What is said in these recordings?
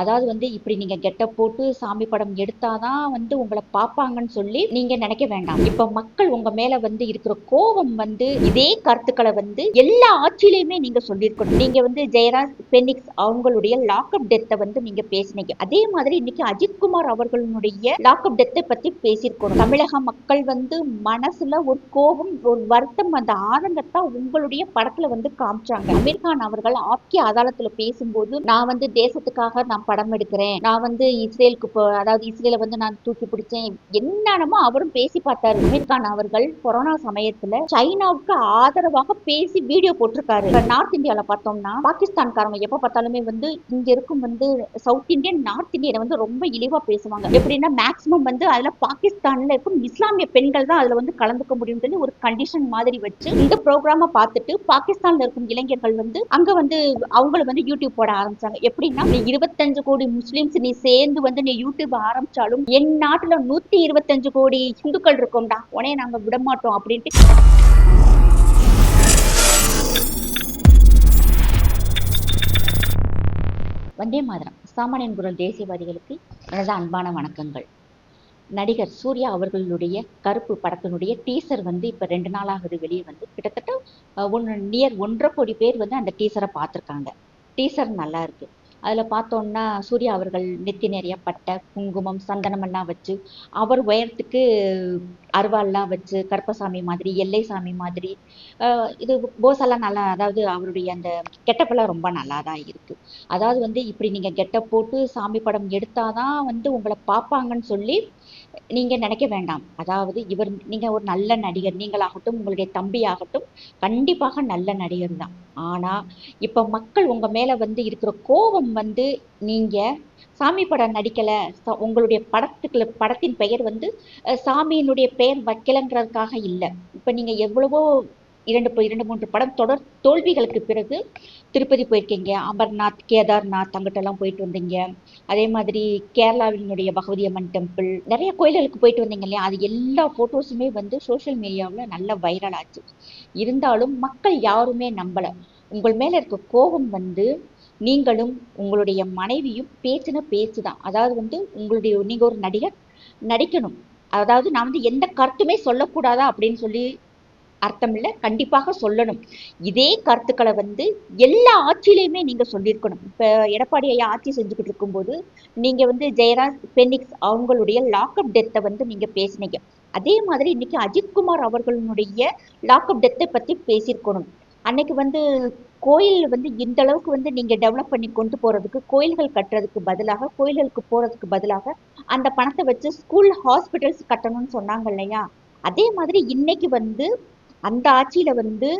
அதாவது வந்து இப்படி நீங்க கெட்டப் போட்டு சாமி படம் எடுத்தாதான் வந்து உங்களை பார்ப்பாங்கன்னு சொல்லி நீங்க நினைக்க வேண்டாம். இப்ப மக்கள் உங்க மேல வந்து இருக்கிற கோபம் வந்து இதே கருத்துக்களை வந்து எல்லா ஆட்சியிலையுமே நீங்க சொல்லியிருக்கணும். நீங்க வந்து ஜெயராஜ் பெனிக்ஸ் அவங்களுடைய லாக்அப் டெத்தை வந்து நீங்க பேசினீங்க. அதே மாதிரி இன்னைக்கு அஜித்குமார் அவர்களுடைய லாக்அப் டெத்தை பத்தி பேசியிருக்கணும். தமிழக மக்கள் வந்து மனசுல ஒரு கோபம் ஒரு வருத்தம் அந்த ஆதங்கத்தை உங்களுடைய படத்துல வந்து காமிச்சாங்க. அமீர்கான் அவர்கள் ஆக்கிய அதாலத்துல பேசும்போது நான் வந்து தேசத்துக்காக நான் படம் எடுக்கிறேன். நான் வந்து இஸ்ரேலுக்கு போ அதாவது இஸ்ரேலை வந்து நான் தூக்கி பிடிச்சேன். என்னென்னமோ அவரும் பேசி பார்த்தாரு. அமீர் கான் அவர்கள் கொரோனா சமயத்துல சைனாவுக்கு ஆதரவாக பேசி வீடியோ போட்டிருக்காரு. நார்த் இந்தியால பார்த்தோம்னா பாகிஸ்தான்காரங்க எப்ப பார்த்தாலுமே வந்து இங்க இருக்கும் வந்து சவுத் இந்தியன் நார்த் இந்தியனை வந்து ரொம்ப இழிவா பேசுவாங்க. எப்படின்னா மேக்சிமம் வந்து அதுல பாகிஸ்தான்ல இருக்கும் இஸ்லாமிய பெண்கள் தான் அதுல வந்து கலந்துக்க முடியும் சொல்லி ஒரு கண்டிஷன் மாதிரி வச்சு இந்த ப்ரோக்ராம பார்த்துட்டு பாகிஸ்தான்ல இருக்கும் இளைஞர்கள் வந்து அங்க வந்து அவங்கள வந்து யூடியூப் போட ஆரம்பிச்சாங்க. எப்படின்னா இருபத்தஞ்சு இருபத்தஞ்சு கோடி முஸ்லிம்ஸ் நீ சேர்ந்து வந்து நீ யூடியூப் ஆரம்பிச்சாலும் என் நாட்டுல நூத்தி இருபத்தஞ்சு கோடி இந்துக்கள் இருக்கோம்டா. உடனே நாங்க விட மாட்டோம் அப்படின்ட்டு. வந்தே மாதிரம். சாமானியன் குரல் தேசியவாதிகளுக்கு எனது அன்பான வணக்கங்கள். நடிகர் சூர்யா அவர்களுடைய கருப்பு படத்தினுடைய டீசர் வந்து இப்போ ரெண்டு நாளாகுது வெளியே வந்து கிட்டத்தட்ட ஒன்று நியர் ஒன்றரை கோடி பேர் வந்து அந்த டீசரை பார்த்துருக்காங்க. டீசர் நல்லா இருக்குது அதில் பார்த்தோன்னா சூர்யா அவர்கள் நெத்தி நிறைய பட்டை குங்குமம் சந்தனம் எல்லாம் வச்சு அவர் உயரத்துக்கு அருவாள்லாம் வச்சு கருப்பசாமி மாதிரி எல்லை சாமி மாதிரி இது போஸெல்லாம் நல்லா அதாவது அவருடைய அந்த கெட்டப்பெல்லாம் ரொம்ப நல்லா தான் இருக்குது அதாவது வந்து இப்படி நீங்கள் கெட்டப் போட்டு சாமி படம் எடுத்தாதான் வந்து உங்களை பார்ப்பாங்கன்னு சொல்லி நீங்கள் நினைக்க வேண்டாம். அதாவது இவர் நீங்கள் ஒரு நல்ல நடிகர் நீங்களாகட்டும் உங்களுடைய தம்பி ஆகட்டும் கண்டிப்பாக நல்ல நடிகர் தான் ஆனால் இப்போ மக்கள் உங்கள் மேலே வந்து இருக்கிற கோபம் வந்து நீங்கள் சாமி படம் நடிக்கல. உங்களுடைய படத்துக்குள்ள படத்தின் பெயர் வந்து சாமியினுடைய பெயர் வைக்கலங்கிறதுக்காக இல்லை. இப்ப நீங்க எவ்வளவோ இரண்டு இரண்டு மூன்று படம் தொடர் தோல்விகளுக்கு பிறகு திருப்பதி போயிருக்கீங்க. அமர்நாத் கேதார்நாத் அங்கிட்டெல்லாம் போயிட்டு வந்தீங்க. அதே மாதிரி கேரளாவினுடைய பகவதி அம்மன் டெம்பிள் நிறைய கோயில்களுக்கு போயிட்டு வந்தீங்க இல்லையா? அது எல்லா ஃபோட்டோஸுமே வந்து சோஷியல் மீடியாவில் நல்ல வைரல் ஆச்சு. இருந்தாலும் மக்கள் யாருமே நம்பலை. உங்கள் மேலே இருக்க கோபம் வந்து நீங்களும் உங்களுடைய மனைவியும் பேசின பேச்சு தான் அதாவது வந்து உங்களுடைய நீங்க ஒரு நடிகர் நடிக்கணும். அதாவது நான் வந்து எந்த கருத்துமே சொல்லக்கூடாதா அப்படின்னு சொல்லி அர்த்தம் இல்லை. கண்டிப்பாக சொல்லணும். இதே கருத்துக்களை வந்து எல்லா ஆட்சியிலையுமே நீங்க சொல்லியிருக்கணும். இப்ப எடப்பாடி ஐயா ஆட்சி செஞ்சுக்கிட்டு இருக்கும்போது நீங்க வந்து ஜெயராஜ் பெனிக்ஸ் அவங்களுடைய லாக்அப் டெத்தை வந்து நீங்க பேசுனீங்க. அதே மாதிரி இன்னைக்கு அஜித்குமார் அவர்களுடைய லாக்அப் டெத்தை பத்தி பேசியிருக்கணும். அன்னைக்கு வந்து கோயில் வந்து இந்த அளவுக்கு வந்து நீங்க டெவலப் பண்ணி கொண்டு போறதுக்கு கோயில்கள் கட்டுறதுக்கு பதிலாக கோயில்களுக்கு போறதுக்கு பதிலாக அந்த பணத்தை வச்சு ஸ்கூல் ஹாஸ்பிட்டல்ஸ் கட்டணும்னு சொன்னாங்க இல்லையா? அதே மாதிரி இன்னைக்கு வந்து அந்த ஆட்சியில வந்து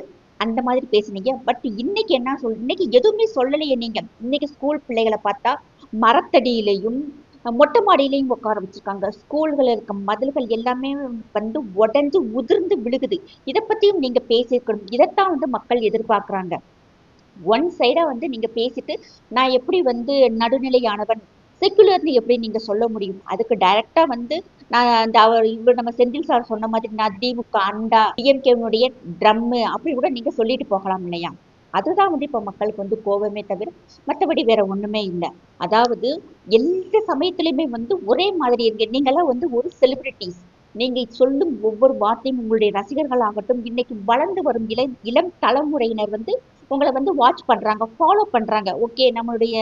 அந்த மாதிரி பேசுனீங்க. பட் இன்னைக்கு என்ன சொல் இன்னைக்கு எதுவுமே சொல்லலையே நீங்க. இன்னைக்கு ஸ்கூல் பிள்ளைகளை பார்த்தா மரத்தடியிலையும் மொட்டை மாடியிலையும் உட்கார வச்சிருக்காங்க. ஸ்கூல்களில் இருக்க மதில்கள் எல்லாமே வந்து உடஞ்சு உதிர்ந்து விழுகுது. இதை பற்றியும் நீங்கள் பேசியிருக்கணும். இதைத்தான் வந்து மக்கள் எதிர்பார்க்குறாங்க. ஒன் சைடாக வந்து நீங்கள் பேசிட்டு நான் எப்படி வந்து நடுநிலையானவன்? செக்குலர்னு எப்படி நீங்க சொல்ல முடியும்? அதுக்கு டைரக்டா வந்து நான் அந்த அவர் இவர் நம்ம செந்தில் சார் சொன்ன மாதிரி நான் திமுக அண்டா டிஎம்கேனுடைய ட்ரம்மு அப்படி கூட நீங்க சொல்லிட்டு போகலாம் இல்லையா? அதுதான் வந்து இப்ப மக்களுக்கு வந்து கோபமே தவிர மற்றபடி வேற ஒண்ணுமே இல்லை. அதாவது எந்த சமயத்துலையுமே வந்து ஒரே மாதிரி இருக்கு நீங்களாம் வந்து ஒரு செலிபிரிட்டிஸ் நீங்க சொல்லும் ஒவ்வொரு வார்த்தையும் உங்களுடைய ரசிகர்களாகட்டும் இன்னைக்கு வளர்ந்து வரும் இளம் இளம் தலைமுறையினர் வந்து உங்களை வந்து வாட்ச் பண்றாங்க ஃபாலோ பண்றாங்க. ஓகே நம்மளுடைய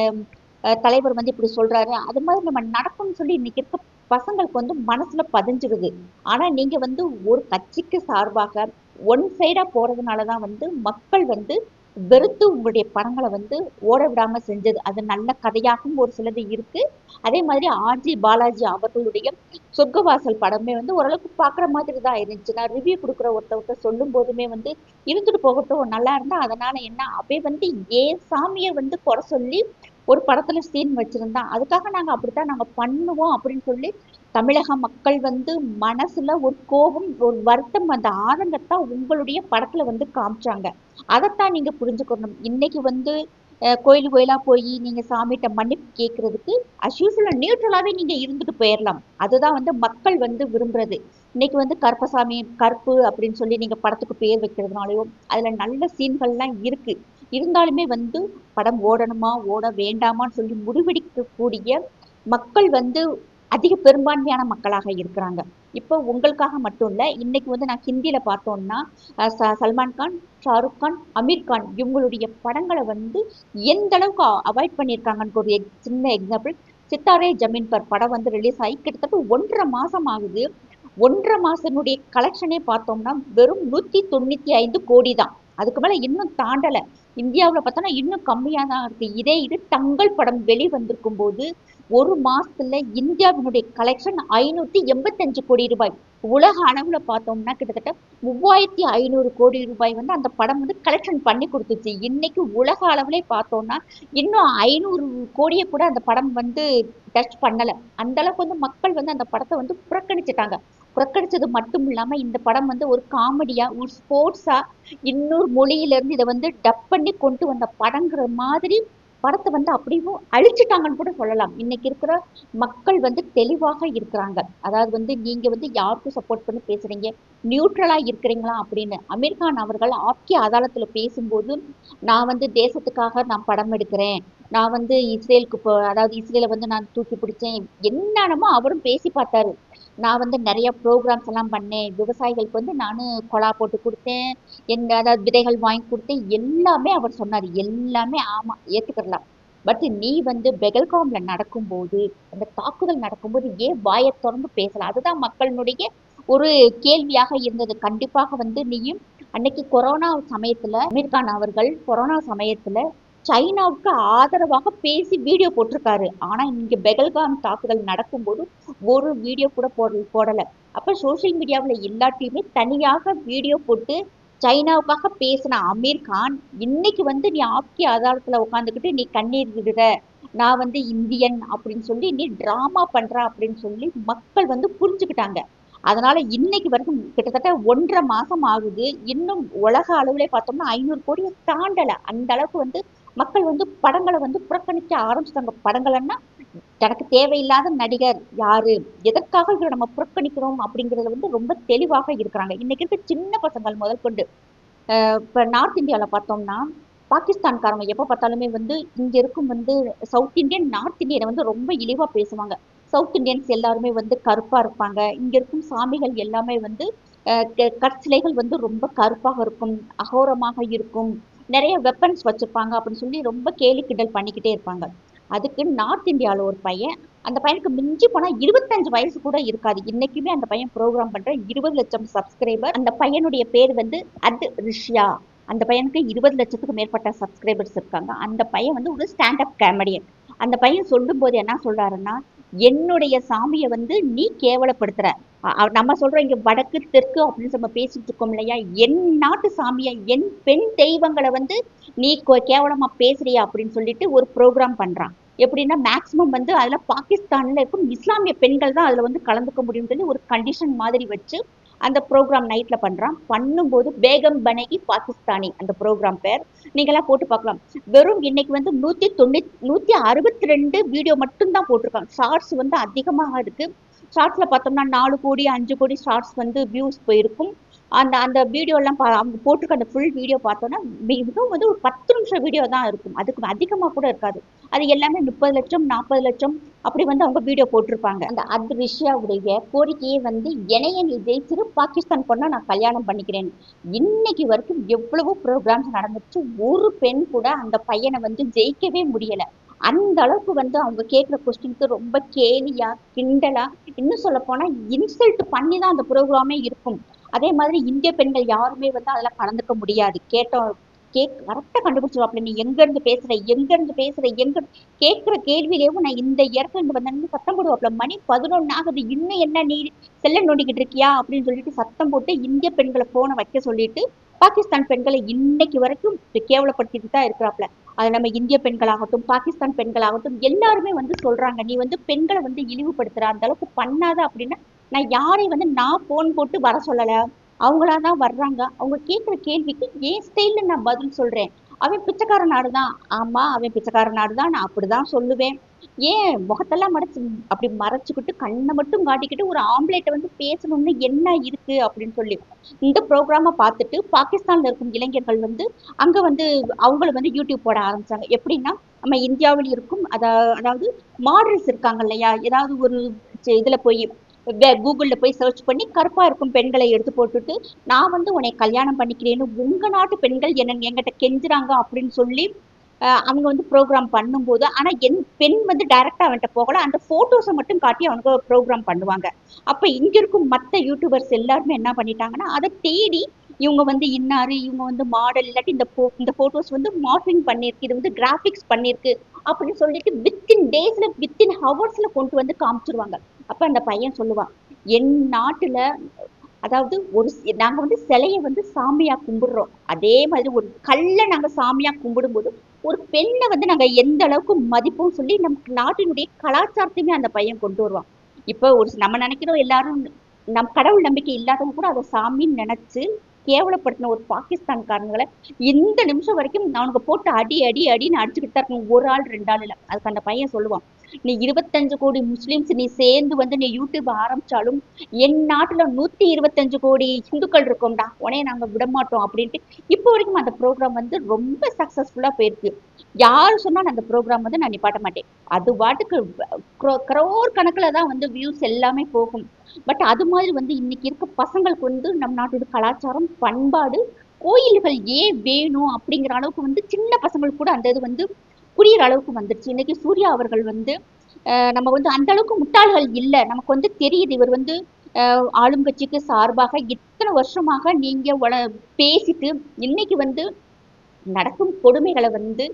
தலைவர் வந்து இப்படி சொல்றாரு. அது மாதிரி நம்ம நடக்கும்னு சொல்லி இன்னைக்கு இருக்க பசங்களுக்கு வந்து மனசுல பதிஞ்சிருது. ஆனா நீங்க வந்து ஒரு கட்சிக்கு சார்பாக ஒன் சைடா போறதுனாலதான் வந்து மக்கள் வந்து வெறுத்து உங்களுடைய படங்களை வந்து ஓட விடாம செஞ்சது. அது நல்ல கதையாகவும் ஒரு சிலது இருக்கு. அதே மாதிரி ஆர்ஜி பாலாஜி அவர்களுடைய சொர்க்கவாசல் படமே வந்து ஓரளவுக்கு பார்க்குற மாதிரி தான் இருந்துச்சு. நான் ரிவ்யூ கொடுக்குற ஒருத்தவர்கிட்ட சொல்லும் போதுமே வந்து இருந்துட்டு போகட்டும் நல்லா இருந்தா அதனால என்ன? அவை வந்து ஏன் சாமியை வந்து குறை சொல்லி ஒரு படத்துல சீன் வச்சிருந்தா அதுக்காக நாங்க அப்படித்தான் நாங்க பண்ணுவோம் அப்படின்னு சொல்லி தமிழக மக்கள் வந்து மனசுல ஒரு கோபம் ஒரு வருத்தம் அந்த ஆதங்கத்தை உங்களுடைய படத்துல வந்து காமிச்சாங்க. அதைத்தான் நீங்க புரிஞ்சுக்கணும். இன்னைக்கு வந்து கோயில் கோயிலா போய் நீங்க சாமிகிட்ட மன்னிப்பு கேட்கறதுக்கு அஸ்யூஸ்வலா நியூட்ரலாவே நீங்க இருந்துட்டு போயிடலாம் அதுதான் வந்து மக்கள் வந்து விரும்புறது. இன்னைக்கு வந்து கருப்பசாமி கருப்பு அப்படின்னு சொல்லி நீங்க படத்துக்கு பேர் வைக்கிறதுனாலயோ அதுல நல்ல சீன்கள்லாம் இருக்கு. இருந்தாலுமே வந்து படம் ஓடணுமா ஓட வேண்டாமான்னு சொல்லி முடிவெடுக்கக்கூடிய மக்கள் வந்து அதிக பெரும்பான்மையான மக்களாக இருக்கிறாங்க. இப்போ உங்களுக்காக மட்டும் இல்லை இன்னைக்கு வந்து நான் ஹிந்தியில் பார்த்தோம்னா ச- சல்மான் கான் ஷாருக் கான் அமீர் கான் இவங்களுடைய படங்களை வந்து எந்த அளவுக்கு அவாய்ட் பண்ணியிருக்காங்கன்னு ஒரு சின்ன எக்ஸாம்பிள் சித்தாரே ஜமீன் பர் படம் வந்து ரிலீஸ் ஆகி கிட்டத்தட்ட ஒன்றரை மாசம் ஆகுது. ஒன்றரை மாசனுடைய கலெக்ஷனே பார்த்தோம்னா வெறும் நூத்தி தொண்ணூத்தி ஐந்து கோடி தான். அதுக்கு மேல இன்னும் தாண்டல. இந்தியாவுல பார்த்தோம்னா இன்னும் கம்மியாக தான் இருக்குது இதே இது தங்கள் படம் வெளி வந்திருக்கும் போது ஒரு மாசத்துல இந்தியாவினுடைய கலெக்ஷன் ஐநூத்தி எண்பத்தஞ்சு கோடி ரூபாய். உலக அளவுல பார்த்தோம்னா கிட்டத்தட்ட மூவாயிரத்தி ஐநூறு கோடி ரூபாய் வந்து அந்த படம் வந்து கலெக்ஷன் பண்ணி கொடுத்துச்சு. இன்னைக்கு உலக அளவுலே பார்த்தோம்னா இன்னும் ஐநூறு கோடியை கூட அந்த படம் வந்து டச் பண்ணல. அந்த அளவுக்கு வந்து மக்கள் வந்து அந்த படத்தை வந்து புறக்கணிச்சிட்டாங்க. புறக்கணிச்சது மட்டும் இல்லாம இந்த படம் வந்து ஒரு காமெடியா ஒரு ஸ்போர்ட்ஸா இன்னொரு மொழியில இருந்து இதை வந்து டப் பண்ணி கொண்டு வந்த படங்கிற மாதிரி படத்தை வந்து அப்படியும் அழிச்சிட்டாங்கன்னு கூட சொல்லலாம். இன்னைக்கு இருக்கிற மக்கள் வந்து தெளிவாக இருக்கிறாங்க. அதாவது வந்து நீங்க வந்து யாருக்கும் சப்போர்ட் பண்ணி பேசுறீங்க? நியூட்ரலா இருக்கிறீங்களா அப்படின்னு. அமீர் கான் அவர்கள் ஆப்கி அதாலத்துல பேசும்போது நான் வந்து தேசத்துக்காக நான் படம் எடுக்கிறேன். நான் வந்து இஸ்ரேலுக்கு போ அதாவது இஸ்ரேலை வந்து நான் தூக்கி பிடிச்சேன். என்னென்னமோ அவரும் பேசி பார்த்தாரு. நான் வந்து நிறைய ப்ரோக்ராம்ஸ் எல்லாம் பண்ணேன். விவசாயிகளுக்கு வந்து நான் கொலா போட்டு கொடுத்தேன். எங்க அதாவது விதைகள் வாங்கி கொடுத்தேன். எல்லாமே அவர் சொன்னார். எல்லாமே ஆமா ஏத்துக்கிடலாம் பட் நீ வந்து பெகல்காம்ல நடக்கும்போது அந்த தாக்குதல் நடக்கும்போது ஏன் வாயை திறந்து பேசலாம் அதுதான் மக்களினுடைய ஒரு கேள்வியாக இருந்தது. கண்டிப்பாக வந்து நீயும் அன்னைக்கு கொரோனா சமயத்துல அமீர்கான் அவர்கள் கொரோனா சமயத்துல சைனாவுக்கு ஆதரவாக பேசி வீடியோ போட்டிருக்காரு. ஆனா இங்க பெகல்காம் தாக்குதல் நடக்கும்போது ஒரு வீடியோ கூட போட போடலை. அப்ப சோஷியல் மீடியாவில் எல்லாத்தையுமே தனியாக வீடியோ போட்டு சைனாவுக்காக பேசின அமீர் கான் இன்னைக்கு வந்து நீ ஆப்கி ஆதாரத்தில் உட்காந்துக்கிட்டு நீ கண்ணீர் விடுற. நான் வந்து இந்தியன் அப்படின்னு சொல்லி நீ டிராமா பண்ணுற அப்படின்னு சொல்லி மக்கள் வந்து புரிஞ்சுக்கிட்டாங்க. அதனால இன்னைக்கு வரைக்கும் கிட்டத்தட்ட ஒன்றரை மாசம் ஆகுது. இன்னும் உலக அளவுல பார்த்தோம்னா ஐநூறு கோடியை தாண்டல. அந்த அளவுக்கு வந்து மக்கள் வந்து படங்களை வந்து புறக்கணிக்க ஆரம்பிச்சிட்டாங்க. படங்கள்னா தனக்கு தேவையில்லாத நடிகர் யாரு? எதற்காக இவரை நம்ம புறக்கணிக்கிறோம் அப்படிங்கறதுல வந்து ரொம்ப தெளிவாக இருக்கிறாங்க. இன்னைக்கு இருக்க சின்ன பசங்கள் முதல் கொண்டு இப்போ இப்ப நார்த் இந்தியாவில் பார்த்தோம்னா பாகிஸ்தான்காரங்க எப்ப பார்த்தாலுமே வந்து இங்க இருக்கும் வந்து சவுத் இந்தியன் நார்த் இந்தியனை வந்து ரொம்ப இழிவா பேசுவாங்க. சவுத் இந்தியன்ஸ் எல்லாருமே வந்து கருப்பா இருப்பாங்க. இங்க இருக்கும் சாமிகள் எல்லாமே வந்து கற்சிலைகள் வந்து ரொம்ப கருப்பாக இருக்கும் அகோரமாக இருக்கும். நிறைய வெப்பன்ஸ் வச்சுருப்பாங்க அப்படின்னு சொல்லி ரொம்ப கேலி கிண்டல் பண்ணிக்கிட்டே இருப்பாங்க. அதுக்கு நார்த் இந்தியாவில் ஒரு பையன் அந்த பையனுக்கு மிஞ்சி போனால் இருபத்தஞ்சு வயசு கூட இருக்காது. இன்னைக்குமே அந்த பையன் ப்ரோக்ராம் பண்ணுற இருபது லட்சம் சப்ஸ்கிரைபர் அந்த பையனுடைய பேர் வந்து அத் ரிஷ்யா. அந்த பையனுக்கு இருபது லட்சத்துக்கு மேற்பட்ட சப்ஸ்கிரைபர்ஸ் இருக்காங்க. அந்த பையன் வந்து ஒரு ஸ்டாண்டப் காமெடியன் அந்த பையன் சொல்லும்போது என்ன சொல்கிறாருன்னா என்னுடைய சாமியை வந்து நீ கேவலப்படுத்துகிற நம்ம சொல்றோம் இங்க வடக்கு தெற்கு அப்படின்னு நம்ம பேசிட்டு இருக்கோம் இல்லையா? என் நாட்டு சாமியா என் பெண் தெய்வங்களை வந்து நீ கேவலமா பேசுறியா அப்படின்னு சொல்லிட்டு ஒரு ப்ரோக்ராம் பண்றான். எப்படின்னா மேக்சிமம் வந்து அதுல பாகிஸ்தான்ல இருக்கும் இஸ்லாமிய பெண்கள் தான் அதுல வந்து கலந்துக்க முடியும்னு சொல்லி ஒரு கண்டிஷன் மாதிரி வச்சு அந்த ப்ரோக்ராம் நைட்ல பண்றான். பண்ணும்போது பேகம் பனகி பாகிஸ்தானி அந்த ப்ரோக்ராம் பேர். நீங்களாம் போட்டு பார்க்கலாம். வெறும் இன்னைக்கு வந்து நூத்தி தொண்ணூத்தி நூத்தி அறுபத்தி ரெண்டு வீடியோ மட்டும்தான் போட்டிருக்காங்க. ஷார்ட்ஸ் வந்து அதிகமாக இருக்கு. ஷார்ட்ஸ்ல பார்த்தோம்னா நாலு கோடி அஞ்சு கோடி ஷார்ட்ஸ் வந்து வியூஸ் போயிருக்கும். அந்த அந்த வீடியோ எல்லாம் பா- அவங்க போட்டிருக்க அந்த ஃபுல் வீடியோ பார்த்தோன்னா மிகவும் வந்து ஒரு பத்து நிமிஷம் வீடியோ தான் இருக்கும். அதுக்கு அதிகமாக கூட இருக்காது. அது எல்லாமே முப்பது லட்சம் நாற்பது லட்சம் அப்படி வந்து அவங்க வீடியோ போட்டிருப்பாங்க. அந்த அத் ரிஷியாவுடைய கோரிக்கையை வந்து இணைய நீ ஜெயிச்சிரு பாகிஸ்தான் பொண்ணை நான் கல்யாணம் பண்ணிக்கிறேன். இன்னைக்கு வரைக்கும் எவ்வளவோ ப்ரோக்ராம்ஸ் நடந்துச்சு. ஒரு பெண் கூட அந்த பையனை வந்து ஜெயிக்கவே முடியலை. அந்த அளவுக்கு வந்து அவங்க கேட்குற கொஸ்டினுக்கு ரொம்ப கேலியா கிண்டலா இன்னும் சொல்ல போனா இன்சல்ட் பண்ணி தான் அந்த ப்ரோக்ராமே இருக்கும். அதே மாதிரி இந்திய பெண்கள் யாருமே வந்து அதுல கலந்துக்க முடியாது. கேட்டோம் கேக் கரெக்டாக கண்டுபிடிச்சிருவாப்ல. நீ எங்க இருந்து பேசுற எங்க இருந்து பேசுற எங்க கேட்குற கேள்வியிலேயும் நான் இந்த இடத்துல இருந்து வந்தேன்னு சத்தம் போடுவாப்ல. மணி பதினொன்னு ஆகுது இன்னும் என்ன நீ செல்ல நோண்டிக்கிட்டு இருக்கியா அப்படின்னு சொல்லிட்டு சத்தம் போட்டு இந்திய பெண்களை போனை வைக்க சொல்லிட்டு பாகிஸ்தான் பெண்களை இன்னைக்கு வரைக்கும் கேவலப்படுத்திட்டு தான் இருக்கிறாப்ல அது நம்ம இந்திய பெண்களாகட்டும் பாகிஸ்தான் பெண்களாகட்டும் எல்லாருமே வந்து சொல்றாங்க நீ வந்து பெண்களை வந்து இழிவுபடுத்துற அந்த அளவுக்கு பண்ணாத அப்படின்னா நான் யாரை வந்து நான் போன் போட்டு வர சொல்லல. அவங்களா தான் வர்றாங்க. அவங்க கேட்குற கேள்விக்கு ஏன் ஸ்டைல நான் பதில் சொல்றேன். அவன் பிச்சைக்கார நாடு தான் ஆமா அவன் பிச்சைக்கார நாடு தான் நான் அப்படிதான் சொல்லுவேன். ஏன் முகத்தெல்லாம் மறைச்சு அப்படி மறைச்சுக்கிட்டு கண்ணை மட்டும் காட்டிக்கிட்டு ஒரு ஆம்பளைட்ட வந்து பேசணும்னு என்ன இருக்கு அப்படின்னு சொல்லி. இந்த ப்ரோக்ராமை பார்த்துட்டு பாகிஸ்தான்ல இருக்கும் இளைஞர்கள் வந்து அங்க வந்து அவங்கள வந்து யூடியூப் போட ஆரம்பிச்சாங்க. எப்படின்னா நம்ம இந்தியாவில் இருக்கும் அதா அதாவது மாடல்ஸ் இருக்காங்க இல்லையா? ஏதாவது ஒரு சி- இதுல போய் கூகுளில் போய் சர்ச் பண்ணி கருப்பாக இருக்கும் பெண்களை எடுத்து போட்டுட்டு நான் வந்து உன்னை கல்யாணம் பண்ணிக்கிறேன்னு உங்கள் நாட்டு பெண்கள் என்ன என்கிட்ட கெஞ்சுறாங்க அப்படின்னு சொல்லி அவங்க வந்து ப்ரோக்ராம் பண்ணும்போது ஆனால் என் பெண் வந்து டைரெக்டாக அவன்கிட்ட போகல. அந்த ஃபோட்டோஸை மட்டும் காட்டி அவனுக்கு ப்ரோக்ராம் பண்ணுவாங்க. அப்போ இங்கே இருக்கும் மற்ற யூடியூபர்ஸ் எல்லாருமே என்ன பண்ணிட்டாங்கன்னா அதை தேடி இவங்க வந்து இன்னாரு இவங்க வந்து மாடல் இல்லாட்டி இந்த இந்த போட்டோஸ் வந்து மாடலிங் பண்ணிருக்கு இது வந்து கிராஃபிக்ஸ் பண்ணிருக்கு அப்படின்னு சொல்லிட்டு வித்தின் டேஸ்ல வித்தின் ஹவர்ஸ்ல கொண்டு வந்து காமிச்சிருவாங்க. அப்ப அந்த பையன் சொல்லுவான் என் நாட்டுல அதாவது ஒரு நாங்க வந்து சிலையை வந்து சாமியா கும்பிடுறோம். அதே மாதிரி ஒரு கல்லை நாங்க சாமியா கும்பிடும்போது ஒரு பெண்ணை வந்து நாங்க எந்த அளவுக்கு மதிப்போம் சொல்லி நமக்கு நாட்டினுடைய கலாச்சாரத்தையுமே அந்த பையன் கொண்டு வருவான். இப்போ ஒரு நம்ம நினைக்கிறோம் எல்லாரும் நம் கடவுள் நம்பிக்கை இல்லாதவங்க கூட அதை சாமின்னு நினைச்சு கேவலப்படுத்தின ஒரு பாகிஸ்தான்காரங்களை இந்த நிமிஷம் வரைக்கும் அவனுக்கு போட்டு அடி அடி அடின்னு அடிச்சுக்கிட்டு தான் இருக்கணும். ஒரு ஆள் ரெண்டு ஆள் இல்லை. அதுக்கு அந்த பையன் சொல்லுவான் நீ இருபத்தஞ்சு கோடி முஸ்லிம்ஸ் நீ சேர்ந்து வந்து நீ யூடியூப் ஆரம்பிச்சாலும் என் நாட்டுல நூத்தி இருபத்தஞ்சு கோடி இந்துக்கள் இருக்கோம்டா. உடனே நாங்க விட மாட்டோம் அப்படின்ட்டு இப்போ வரைக்கும் அந்த ப்ரோக்ராம் வந்து ரொம்ப சக்சஸ்ஃபுல்லா போயிருக்கு. யார் சொன்னால் அந்த ப்ரோக்ராம் வந்து நான் நிப்பாட்ட மாட்டேன். அது பாட்டுக்கு கரோர் கணக்குல தான் வந்து வியூஸ் எல்லாமே போகும். பட் அது மாதிரி வந்து இன்னைக்கு இருக்க பசங்களுக்கு வந்து நம் நாட்டோட கலாச்சாரம் பண்பாடு கோயில்கள் ஏன் வேணும் அப்படிங்கிற அளவுக்கு வந்து சின்ன பசங்களுக்கு கூட அந்த இது வந்து புரியுற அளவுக்கு வந்துருச்சு. இன்னைக்கு சூர்யா அவர்கள் வந்து நம்ம வந்து அந்த அளவுக்கு முட்டாள்கள் இல்லை. நமக்கு வந்து தெரியுது இவர் வந்து ஆளும் கட்சிக்கு சார்பாக இத்தனை வருஷமாக நீங்க பேசிட்டு இன்னைக்கு வந்து நடக்கும் கொடுமைகளை வந்து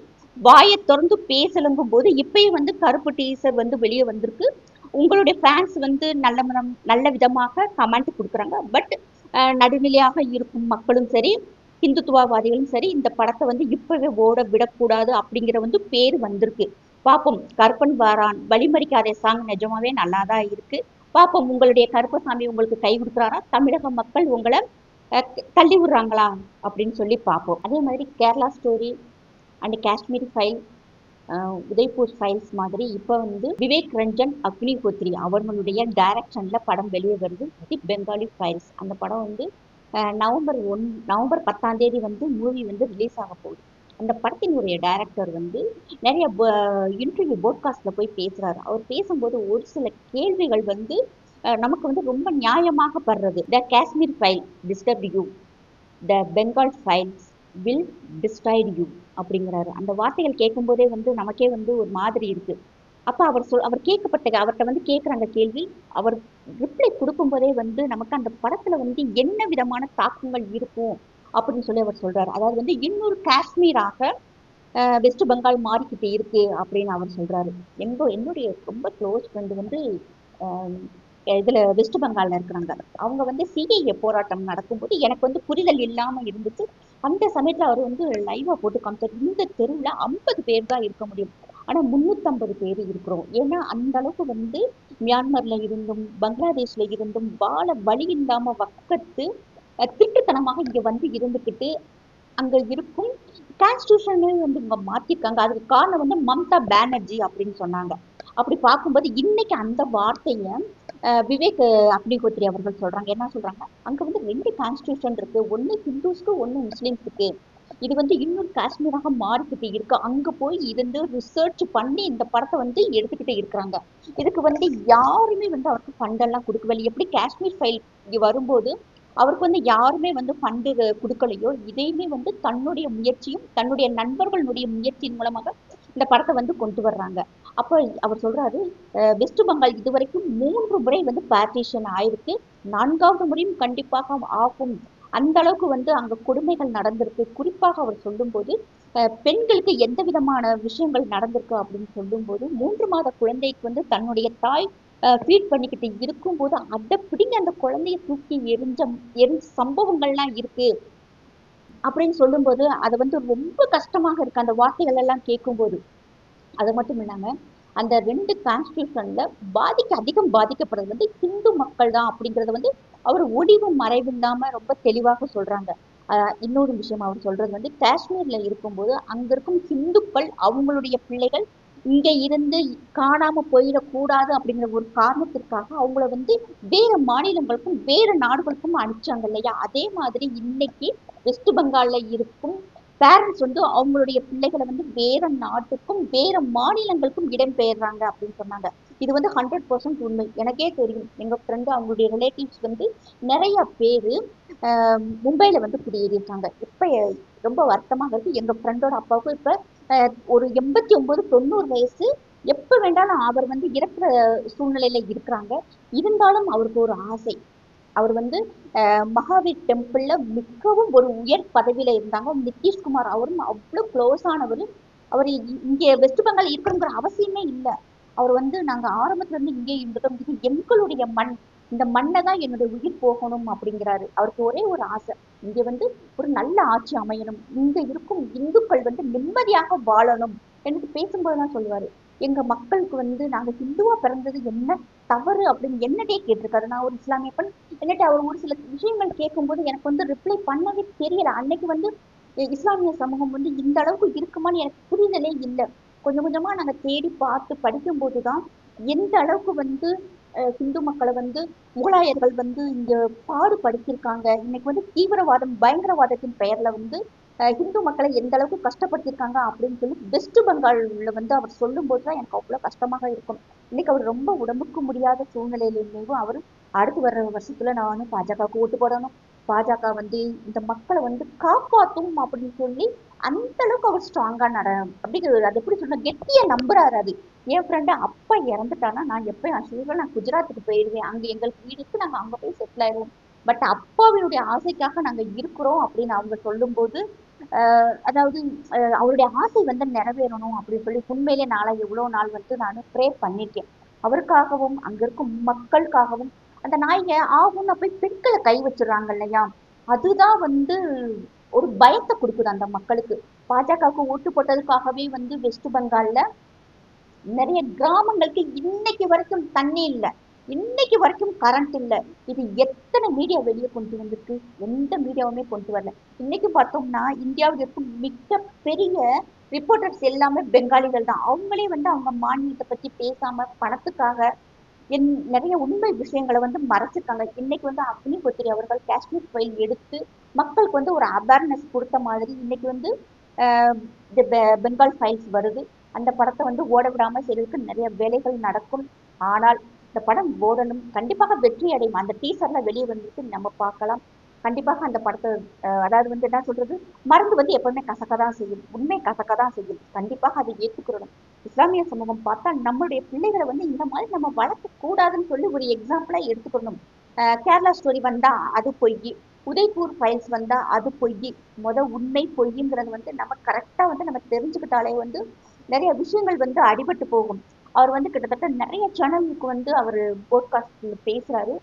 வாயை திறந்து பேசலங்கும் போது இப்பயும் வந்து கருப்பு டீசர் வந்து வெளியே வந்திருக்கு. உங்களுடைய ஃபேன்ஸ் வந்து நல்ல நல்ல விதமாக கமெண்ட் கொடுக்குறாங்க. பட் நடுநிலையாக இருக்கும் மக்களும் சரி இந்துத்துவவாதிகளும் சரி இந்த படத்தை வந்து இப்பவே ஓட விடக்கூடாது அப்படிங்கிற வந்து பேர் வந்திருக்கு. பார்ப்போம். கருப்பன் வாரான் வழிமறிக்காதே சாங் நிஜமாவே நல்லா தான் இருக்கு. பார்ப்போம். உங்களுடைய கருப்பசாமி உங்களுக்கு கை கொடுக்குறாரா? தமிழக மக்கள் உங்களை தள்ளி விடுறாங்களா? அப்படின்னு சொல்லி பார்ப்போம். அதே மாதிரி Kerala story and Kashmir file Udaipur files மாதிரி இப்போ வந்து விவேக் ரஞ்சன் அக்னிஹோத்ரி அவர்களுடைய டைரக்ஷனில் படம் வெளியே வருது. தி பெங்காலி ஃபைல்ஸ் அந்த படம் வந்து நவம்பர் ஒன் நவம்பர் பத்தாம் தேதி வந்து மூவி வந்து ரிலீஸ் ஆக போகுது. அந்த படத்தினுடைய டைரக்டர் வந்து நிறைய இன்டர்வியூ போட்காஸ்ட்ல போய் பேசுறாரு. அவர் பேசும்போது ஒரு சில கேள்விகள் வந்து நமக்கு வந்து ரொம்ப நியாயமாக படுறது. The Kashmir file disturb you the Bengal files will distort you அப்படிங்கிறாரு. அந்த வார்த்தைகள் கேட்கும்போதே வந்து நமக்கே வந்து ஒரு மாதிரி இருக்கு. அப்போ அவர் சொல் அவர் கேட்கப்பட்ட அவர்கிட்ட வந்து கேட்குறாங்க கேள்வி. அவர் ரிப்ளை கொடுக்கும்போதே வந்து நமக்கு அந்த படத்துல வந்து என்ன விதமான தாக்கங்கள் இருக்கும் அப்படின்னு சொல்லி அவர் சொல்றாரு. அதாவது வந்து இன்னொரு காஷ்மீராக வெஸ்ட் பெங்கால் மாறிக்கிட்டு இருக்கு அப்படின்னு அவர் சொல்றாரு. எங்கோ என்னுடைய ரொம்ப க்ளோஸ் ஃப்ரெண்டு வந்து இதில் இதுல வெஸ்ட் பெங்காலில் இருக்கிறாங்க. அவங்க வந்து சிஏஏ போராட்டம் நடக்கும்போது எனக்கு வந்து புரிதல் இல்லாம இருந்துச்சு. அந்த சமயத்துல அவர் வந்து லைவாக போட்டு காமிச்சார். இந்த தெருவுல ஐம்பது பேர் தான் இருக்க முடியும். ஆனா முன்னூத்தம்பது பேர் இருக்கிறோம். ஏன்னா அந்த அளவுக்கு வந்து மியான்மர்ல இருந்தும் பங்களாதேஷ்ல இருந்தும் வாழ வழி இல்லாம வக்கத்து அஹ், திருட்டுத்தனமாக இங்க வந்து இருந்துக்கிட்டு அங்க இருக்கும். கான்ஸ்டியூஷனே வந்து இவங்க மாத்திருக்காங்க. அதுக்கு காரணம் வந்து மம்தா பானர்ஜி அப்படின்னு சொன்னாங்க. அப்படி பார்க்கும்போது இன்னைக்கு அந்த வார்த்தைய அஹ், விவேக் அக்னிகோத்ரி அவர்கள் சொல்றாங்க. என்ன சொல்றாங்க? அங்க வந்து ரெண்டு கான்ஸ்டியூஷன் இருக்கு. ஒண்ணு ஹிந்துஸ்க்கு ஒண்ணு முஸ்லீம்ஸுக்கு. இது வந்து இன்னும் காஷ்மீராக மாறிக்கிட்டு இருக்கு. அங்க போய் இருந்து ரிசர்ச் பண்ணி இந்த படத்தை வந்து எடுத்துக்கிட்டு இருக்கிறாங்க. இதுக்கு வந்து யாருமே வந்து அவருக்கு ஃபண்டெல்லாம் கொடுக்கவில்லை. எப்படி காஷ்மீர் ஃபைல் வரும்போது அவருக்கு வந்து யாருமே வந்து ஃபண்டு கொடுக்கலையோ இதையுமே வந்து தன்னுடைய முயற்சியும் தன்னுடைய நண்பர்களுடைய முயற்சியின் மூலமாக இந்த படத்தை வந்து கொண்டு வர்றாங்க. அப்போ அவர் சொல்றாரு அஹ் வெஸ்ட் பெங்கால் இதுவரைக்கும் மூன்று முறை வந்து பார்ட்டிஷன் ஆயிருக்கு. நான்காவது முறையும் கண்டிப்பாக ஆகும். அந்த அளவுக்கு வந்து அங்க கொடுமைகள் நடந்திருக்கு. குறிப்பாக அவர் சொல்லும்போது அஹ் பெண்களுக்கு எந்த விதமான விஷயங்கள் நடந்திருக்கு அப்படின்னு சொல்லும்போது மூன்று மாத குழந்தைக்கு வந்து தன்னுடைய தாய் ஃபீட் பண்ணிக்கிட்டு இருக்கும்போது அதை பிடிங்க அந்த குழந்தைய தூக்கி எரிஞ்ச எரிஞ்ச சம்பவங்கள்லாம் இருக்கு. அப்படின்னு சொல்லும்போது அது வந்து ரொம்ப கஷ்டமாக இருக்கு. அந்த வார்த்தைகள் எல்லாம் கேட்கும்போது. அது மட்டும் இல்லாம அந்த ரெண்டு கான்ஸ்டியூஷன்ல பாதிக்க அதிகம் பாதிக்கப்படுறது வந்து ஹிந்து மக்கள் தான் அப்படிங்கறத வந்து அவர் ஒளிவு மறைவில்லாம ரொம்ப தெளிவாக சொல்றாங்க. இன்னொரு விஷயம் அவர் சொல்றது வந்து காஷ்மீர்ல இருக்கும்போது அங்க இருக்கும் ஹிந்துக்கள் அவங்களுடைய பிள்ளைகள் இங்க இருந்து காணாம போயிடக்கூடாது அப்படிங்கிற ஒரு காரணத்திற்காக அவங்கள வந்து வேற மாநிலங்களுக்கும் வேற நாடுகளுக்கும் அனுப்பிச்சாங்க இல்லையா? அதே மாதிரி இன்னைக்கு வெஸ்ட் பெங்கால்ல இருக்கும் பேரண்ட்ஸ் வந்து அவங்களுடைய பிள்ளைகளை வந்து வேற நாட்டுக்கும் வேற மாநிலங்களுக்கும் இடம்பெயர்றாங்க அப்படின்னு சொன்னாங்க. இது வந்து ஹண்ட்ரட் பர்சன்ட் உண்மை. எனக்கே தெரியும். எங்க ஃப்ரெண்டு அவங்களுடைய ரிலேட்டிவ்ஸ் வந்து நிறைய பேரு ஆஹ் வந்து குடியேறியிருக்காங்க. இப்ப ரொம்ப வருத்தமாக இருக்கு. எங்க ஃப்ரெண்டோட அப்பாவுக்கும் இப்ப ஆஹ் ஒரு எண்பத்தி ஒன்பது தொண்ணூறு வயசு. எப்ப வேண்டாலும் அவர் வந்து இறக்குற சூழ்நிலையில இருக்கிறாங்க. இருந்தாலும் அவருக்கு ஒரு ஆசை. அவர் வந்து மகாவீர் டெம்பிள்ல மிகவும் ஒரு உயர் பதவியில இருந்தாங்க. நிதிஷ்குமார் அவரும் அவ்வளவு க்ளோஸ் ஆனவர். அவர் இங்கே இங்க வெஸ்ட் பெங்கால் இருக்கணுங்கிற அவசியமே இல்லை. அவர் வந்து நாங்க ஆரம்பத்துல இருந்து இங்கே இருந்துட்டோம். இது எங்களுடைய மண். இந்த மண்ணை தான் என்னுடைய உயிர் போகணும் அப்படிங்கிறாரு. அவருக்கு ஒரே ஒரு ஆசை. இங்கே வந்து ஒரு நல்ல ஆட்சி அமையணும். இங்க இருக்கும் இந்துக்கள் வந்து நிம்மதியாக வாழணும். எனக்கு பேசும்போதுதான் சொல்லுவாரு. எங்க மக்களுக்கு வந்து நாங்க ஹிந்துவா பிறந்தது என்ன தவறு அப்படின்னு என்னட்டே கேட்டிருக்காரு. நான் ஒரு இஸ்லாமிய பெண். என்னட்டு அவர் ஒரு சில விஷயங்கள் கேட்கும்போது எனக்கு வந்து ரிப்ளை பண்ணவே தெரியல. அன்னைக்கு வந்து இஸ்லாமிய சமூகம் வந்து இந்த அளவுக்கு இருக்குமான்னு எனக்கு புரிதலே இல்லை. கொஞ்சம் கொஞ்சமா நாங்க தேடி பார்த்து படிக்கும்போது தான் எந்த அளவுக்கு வந்து அஹ், ஹிந்து மக்களை வந்து முகலாயர்கள் வந்து இங்க பாடுபடுத்தியிருக்காங்க இன்னைக்கு வந்து தீவிரவாதம் பயங்கரவாதத்தின் பெயர்ல வந்து ஹிந்து மக்களை எந்த அளவுக்கு கஷ்டப்படுத்தியிருக்காங்க அப்படின்னு சொல்லி வெஸ்ட் பெங்கால்ல வந்து அவர் சொல்லும்போது தான் எனக்கு அவ்வளவு கஷ்டமாக இருக்கும். இன்னைக்கு அவர் ரொம்ப உடம்புக்கு முடியாத சூழ்நிலையிலேயும் அவர் அடுத்து வர்ற வருஷத்துல நான் வந்து பாஜகவுக்கு ஓட்டு போடணும். பாஜக வந்து இந்த மக்களை வந்து காப்பாத்தும் அப்படின்னு சொல்லி அந்த அளவுக்கு அவர் ஸ்ட்ராங்கா நட அப்படிங்கிறது அது எப்படி சொல்ற கெட்டியா நம்புறாரு அது. என் ஃப்ரெண்டு அப்பா இறந்துட்டானா நான் எப்பயும் அசுவல் நான் குஜராத்துக்கு போயிடுவேன். அங்க எங்களுக்கு வீடு இருக்கு நாங்க அங்க போய் செட்டில் ஆயிடுவோம். பட் அப்பாவினுடைய ஆசைக்காக நாங்க இருக்கிறோம் அப்படின்னு அவங்க சொல்லும்போது அதாவது அவருடைய ஆசை வந்து நிறைவேறணும் அப்படின்னு சொல்லி உண்மையிலே நாளை எவ்வளவு நாள் வந்து நான் ப்ரே பண்ணியிருக்கேன் அவருக்காகவும் அங்க இருக்கும் மக்களுக்காகவும் அந்த நாய்ங்க ஆகும்னு போய் பெண்களை கை வச்சிடுறாங்க இல்லையா? அதுதான் வந்து ஒரு பயத்தை கொடுக்குது அந்த மக்களுக்கு. பாஜகவுக்கு ஓட்டு போட்டதுக்காகவே வந்து வெஸ்ட் பெங்கால்ல நிறைய கிராமங்களுக்கு இன்னைக்கு வரைக்கும் தண்ணி இல்ல. இன்னைக்கு வரைக்கும் கரண்ட் இல்ல. இது எத்தனை மீடியா வெளியே கொண்டு வந்திருக்கு? எந்த மீடியாவுமே கொண்டு வரல. இன்னைக்கு பார்த்தோம்னா இந்தியாவில் இருக்கும் மிக பெரிய ரிப்போர்ட்டர்ஸ் எல்லாமே பெங்காலிகள் தான். அவங்களே வந்து அவங்க மாநிலத்தை பத்தி பேசாம பணத்துக்காக என் நிறைய உண்மை விஷயங்களை வந்து மறைச்சிருக்காங்க. இன்னைக்கு வந்து அக்னி கொத்திரி அவர்கள் காஷ்மீர் ஃபைல் எடுத்து மக்களுக்கு வந்து ஒரு அவேர்னஸ் கொடுத்த மாதிரி இன்னைக்கு வந்து ஆஹ் இந்த பெ- பெங்கால் ஃபைல்ஸ் வருது. அந்த படத்தை வந்து ஓட விடாம செய்வதற்கு நிறைய வேலைகள் நடக்கும். ஆனால் இந்த படம் ஓடணும். கண்டிப்பாக வெற்றி அடையும். அந்த டீசர்ல வெளியே வந்துட்டு நம்ம பார்க்கலாம். கண்டிப்பாக அந்த படத்தை அதாவது வந்து என்ன சொல்றது? மருந்து வந்து எப்பவுமே கசக்கதான் செய்யும். உண்மை கசக்கதான் செய்யும். கண்டிப்பாக அதை ஏற்றுக்கிறோம் இஸ்லாமிய சமூகம் பார்த்தா நம்மளுடைய பிள்ளைகளை வந்து இந்த மாதிரி நம்ம வளர்க்க கூடாதுன்னு சொல்லி ஒரு எக்ஸாம்பிளா எடுத்துக்கணும். கேரளா ஸ்டோரி வந்தா அது பொய். உதய்பூர் ஃபைல்ஸ் வந்தா அது பொய். முத உண்மை பொய்ங்கிறது வந்து நம்ம கரெக்டா வந்து நம்ம தெரிஞ்சுக்கிட்டாலே வந்து நிறைய விஷயங்கள் வந்து அடிபட்டு போகும். அவர் வந்து கிட்டத்தட்ட நிறைய சேனலுக்கு வந்து அவர் போட்காஸ்ட் பேசுறாரு.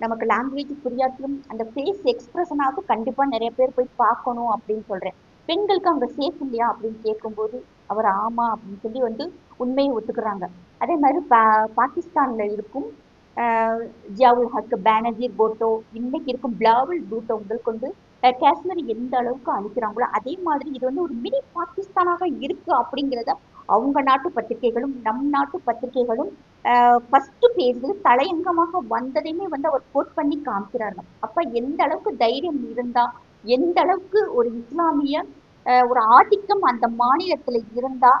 நமக்கு லாங்குவேஜ் புரியாட்டியும் அந்த ஃபேஸ் எக்ஸ்பிரஷனாவது கண்டிப்பா நிறைய பேர் போய் பார்க்கணும் அப்படின்னு சொல்றேன். பெண்களுக்கு அவங்க சேஃப் இல்லையா அப்படின்னு கேட்கும்போது அவர் ஆமா அப்படின்னு சொல்லி வந்து உண்மையை ஒத்துக்கிறாங்க. அதே மாதிரி பா பாகிஸ்தான்ல இருக்கும் ஆஹ் ஜியாவுல் ஹக் பேனர்ஜி போட்டோ இன்னைக்கு இருக்கும் பிளாவல் பூட்டோ முதல் கொண்டு காஷ்மீர் எந்த அளவுக்கு அழிக்கிறாங்களோ அதே மாதிரி இது வந்து ஒரு மினி பாகிஸ்தானாக இருக்கு அப்படிங்கிறத அவங்க நாட்டு பத்திரிகைகளும் நம் நாட்டு பத்திரிகைகளும் ஃபஸ்ட்டு பேஜில் தலையங்கமாக வந்ததையுமே வந்து அவர் கோட் பண்ணி காமிக்கிறார்கள். அப்ப எந்த அளவுக்கு தைரியம் இருந்தா எந்த அளவுக்கு ஒரு இஸ்லாமிய ஒரு ஆதிக்கம் அந்த மாநிலத்துல இருந்தா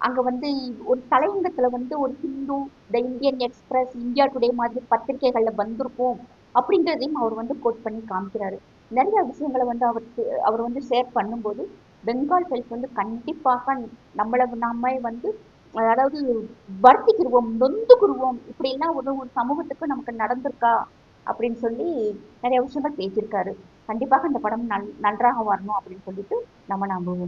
அங்க வந்து ஒரு தலையங்கத்துல வந்து ஒரு Hindu the Indian Express India Today மாதிரி பத்திரிகைகளில் வந்திருக்கும் அப்படிங்கிறதையும் அவர் வந்து கோட் பண்ணி காமிக்கிறாரு. நிறைய விஷயங்களை வந்து அவர் அவர் வந்து ஷேர் பண்ணும்போது பெங்கால் ஃபைல்ஸ் வந்து கண்டிப்பாக நம்மளை நாம வந்து அதாவது வருத்திக்கிருவோம் நொந்துக்குருவோம். இப்படி எல்லாம் ஒரு ஒரு சமூகத்துக்கு நமக்கு நடந்திருக்கா அப்படின்னு சொல்லி நிறைய விஷயங்கள் பேசியிருக்காரு. கண்டிப்பாக இந்த படம் நன் நன்றாக வரணும் அப்படின்னு சொல்லிட்டு நம்ம நம்புவோம்.